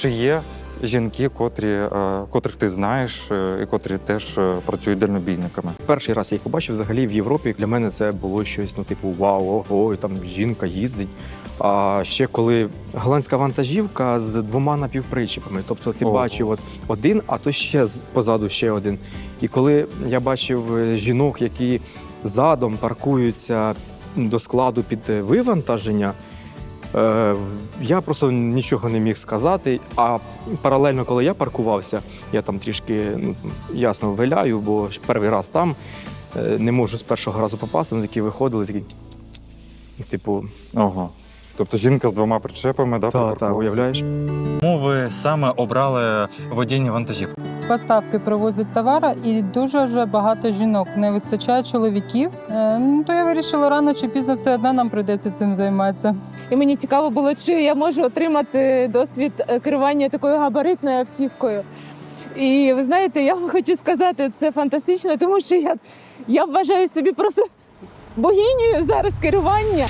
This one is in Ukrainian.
Чи є жінки, котрі, е, котрих ти знаєш, е, і котрі теж е, працюють дальнобійниками? Перший раз я їх побачив взагалі в Європі. Для мене це було щось, ну, типу, вау, ого, там жінка їздить. А ще коли голландська вантажівка з двома напівпричепами. Тобто ти Ого. бачив от один, а то ще позаду ще один. І коли я бачив жінок, які задом паркуються до складу під вивантаження. Е, я просто нічого не міг сказати. А паралельно, коли я паркувався, я там трішки ну, ясно виляю, бо перший раз там е, не можу з першого разу попасти. Вони такі виходили, такі. Типу, Ого. Тобто жінка з двома причепами, да, та, та, припаркувалася? уявляєш? Чому ви саме обрали водіння вантажів? Поставки привозять товара, і дуже вже багато жінок. Не вистачає чоловіків. Е, Ну то я вирішила рано чи пізно все одно нам прийдеться цим займатися. І мені цікаво було, чи я можу отримати досвід е, керування такою габаритною автівкою. І ви знаєте, я вам хочу сказати, це фантастично, тому що я, я вважаю собі просто богинею зараз керування.